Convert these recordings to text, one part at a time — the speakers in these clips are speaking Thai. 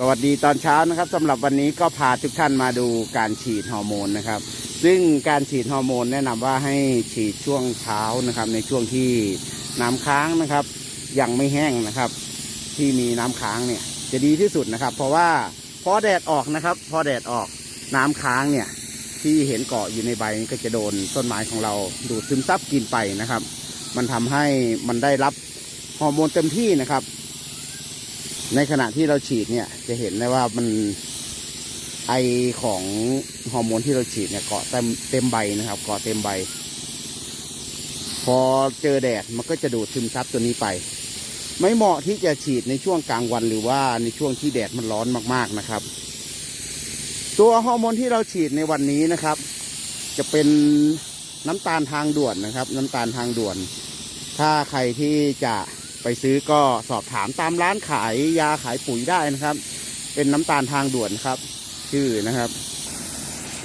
สวัสดีตอนเช้านะครับสำหรับวันนี้ก็พาทุกท่านมาดูการฉีดฮอร์โมนนะครับ ซึ่งการฉีดฮอร์โมนแนะนำว่าให้ฉีดช่วงเช้านะครับ ในช่วงที่น้ำค้างนะครับ ยังไม่แห้งนะครับ ที่มีน้ำค้างเนี่ยจะดีที่สุดนะครับ เพราะว่าพอแดดออกนะครับ พอแดดออกน้ำค้างเนี่ยที่เห็นเกาะอยู่ในใบก็จะโดนต้นไม้ของเราดูดซึมซับกินไปนะครับ มันทำให้มันได้รับฮอร์โมนเต็มที่นะครับ ในขณะที่เราฉีดเนี่ย จะเห็นได้ว่ามันไอของฮอร์โมนที่เราฉีดเนี่ยเกาะเต็มเต็มใบนะครับเกาะเต็มใบ พอเจอแดดมันก็จะดูดซึมซับตัวนี้ไป ไม่เหมาะที่จะฉีดในช่วงกลางวันหรือว่าในช่วงที่แดดมันร้อนมากๆนะครับ ตัวฮอร์โมนที่เราฉีดในวันนี้นะครับ จะเป็นน้ำตาลทางด่วนนะครับ น้ำตาลทางด่วน ถ้าใครที่จะ ไปซื้อก็สอบถามตามร้านขายยาขายปุ๋ยได้นะครับ เป็นน้ำตาลทางด่วนครับ ชื่อนะครับ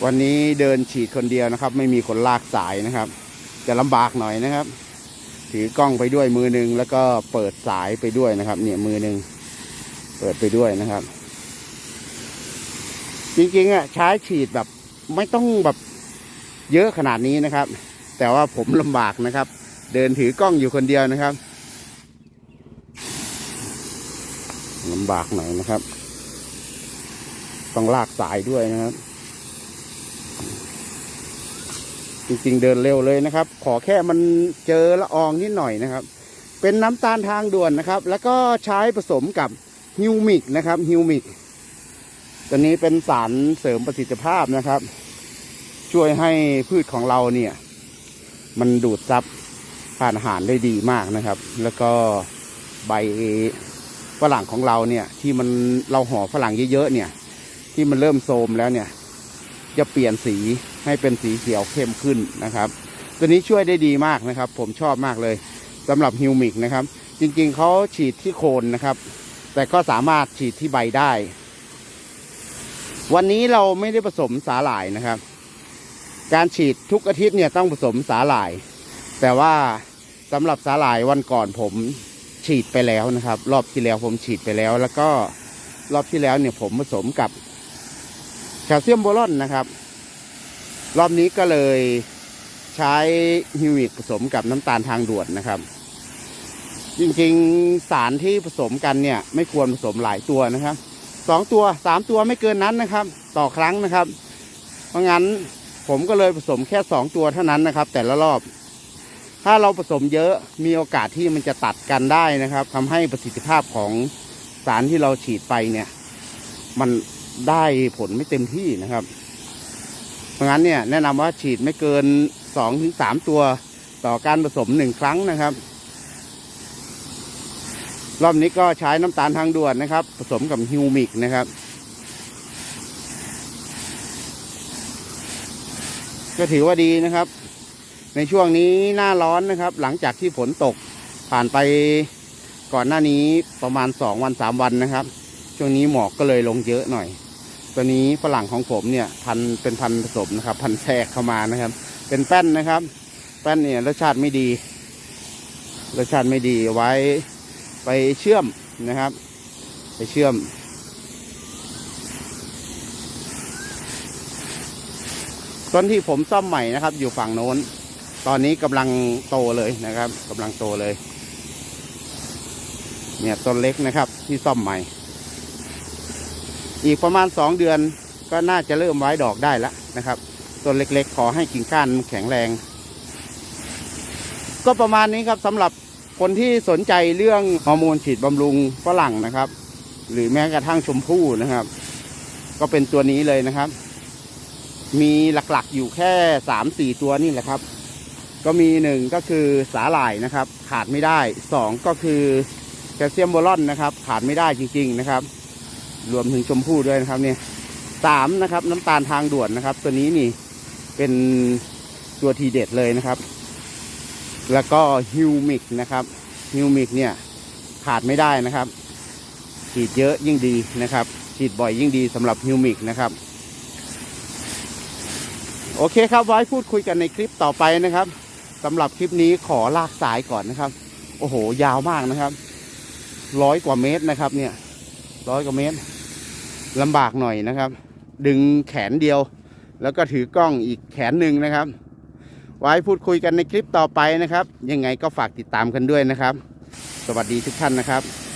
วันนี้เดินฉีดคนเดียวนะครับ ไม่มีคนลากสายนะครับ จะลำบากหน่อยนะครับ ถือกล้องไปด้วยมือหนึงแล้วก็เปิดสายไปด้วยนะครับ เนี่ยมือหนึงเปิดไปด้วยนะครับ จริงๆอะใช้ฉีดแบบไม่ต้องแบบเยอะขนาดนี้นะครับ แต่ว่าผมลำบากนะครับ เดินถือกล้องอยู่คนเดียวนะครับ ลำบากหน่อยนะครับ ต้องลากสายด้วยนะครับ จริงๆเดินเร็วเลยนะครับ ขอแค่มันเจอละอองนิดหน่อยนะครับ เป็นน้ำตาลทางด่วนนะครับ แล้วก็ใช้ผสมกับฮิวมิกนะครับฮิวมิกตัวนี้เป็นสารเสริมประสิทธิภาพนะครับ ช่วยให้พืชของเราเนี่ย มันดูดซับผ่านอาหารได้ดีมากนะครับ แล้วก็ใบ ฝรั่งของเราเนี่ย ที่มันเราห่อฝรั่งเยอะๆเนี่ย ที่มันเริ่มโทรมแล้วเนี่ย จะเปลี่ยนสีให้เป็นสีเขียวเข้มขึ้นนะครับ ตัวนี้ช่วยได้ดีมากนะครับ ผมชอบมากเลยสำหรับฮิวมิกนะครับ จริงๆเขาฉีดที่โคนนะครับ แต่ก็สามารถฉีดที่ใบได้ วันนี้เราไม่ได้ผสมสาหร่ายนะครับ การฉีดทุกอาทิตย์เนี่ยต้องผสมสาหร่าย แต่ว่าสำหรับสาหร่ายวันก่อนผม ฉีดไปแล้วนะครับ รอบที่แล้วผมฉีดไปแล้ว แล้วก็รอบที่แล้วเนี่ยผมผสมกับแคลเซียมโบรอนนะครับ รอบนี้ก็เลยใช้ฮิวิกผสมกับน้ำตาลทางด่วนนะครับ จริงๆสารที่ผสมกันเนี่ย ไม่ควรผสมหลายตัวนะครับสองตัวสามตัวไม่เกินนั้นนะครับ ต่อครั้งนะครับ เพราะงั้นผมก็เลยผสมแค่สองตัวเท่านั้นนะครับ แต่ละรอบ ถ้าเราผสมเยอะมีโอกาสที่มันจะตัดกันได้นะครับทำให้ประสิทธิภาพของสารที่เราฉีดไปเนี่ย มันได้ผลไม่เต็มที่นะครับ เพราะงั้นเนี่ยแนะนำว่าฉีดไม่เกินสองถึงสามตัวต่อการผสมหนึ่งครั้งนะครับ รอบนี้ก็ใช้น้ำตาลทางด่วนนะครับ ผสมกับฮิวมิกนะครับ ก็ถือว่าดีนะครับ ในช่วงนี้หน้าร้อนนะครับ หลังจากที่ฝนตกผ่านไปก่อนหน้านี้ประมาณสองวันสามวันนะครับ ช่วงนี้หมอกก็เลยลงเยอะหน่อย ตัวนี้ฝรั่งของผมเนี่ยพันเป็นพันผสมนะครับ พันแทรกเข้ามานะครับ เป็นแป้นนะครับ แป้นเนี่ยรสชาติไม่ดีรสชาติไม่ดีไว้ไปเชื่อมนะครับ ไปเชื่อม ต้นที่ผมซ่อมใหม่นะครับ อยู่ฝั่งโน้น ตอนนี้กำลังโตเลยนะครับกำลังโตเลย เนี่ยต้นเล็กนะครับที่ซ่อมใหม่ อีกประมาณสองเดือนก็น่าจะเริ่มไว้ดอกได้แล้วนะครับต้นเล็กๆ ขอให้กิ่งก้านแข็งแรง ก็ประมาณนี้ครับสำหรับคนที่สนใจเรื่องฮอร์โมนฉีดบำรุงฝรั่งนะครับ หรือแม้กระทั่งชมพู่นะครับ ก็เป็นตัวนี้เลยนะครับ มีหลักๆอยู่แค่สามสี่ตัวนี่แหละครับ ก็มีหนึ่งก็คือสาหร่ายนะครับ ขาดไม่ได้สองก็คือแคลเซียมโบรอนนะครับ ขาดไม่ได้จริง ๆนะครับ รวมถึงชมพู่ด้วยนะครับเนี่ยสามนะครับ น้ำตาลทางด่วนนะครับ ตัวนี้นี่เป็นตัวทีเด็ดเลยนะครับ แล้วก็ฮิวมิกนะครับฮิวมิกเนี่ยขาดไม่ได้นะครับฉีดเยอะยิ่งดีนะครับฉีดบ่อยยิ่งดีสำหรับฮิวมิกนะครับ โอเคครับไว้พูดคุยกันในคลิปต่อไปนะครับ สำหรับคลิปนี้ขอลากสายก่อนนะครับ โอ้โห ยาวมากนะครับ ร้อยกว่าเมตรนะครับ เนี่ย ร้อยกว่าเมตรลำบากหน่อยนะครับ ดึงแขนเดียว แล้วก็ถือกล้องอีกแขนหนึ่งนะครับ ไว้พูดคุยกันในคลิปต่อไปนะครับ ยังไงก็ฝากติดตามกันด้วยนะครับ สวัสดีทุกท่านนะครับ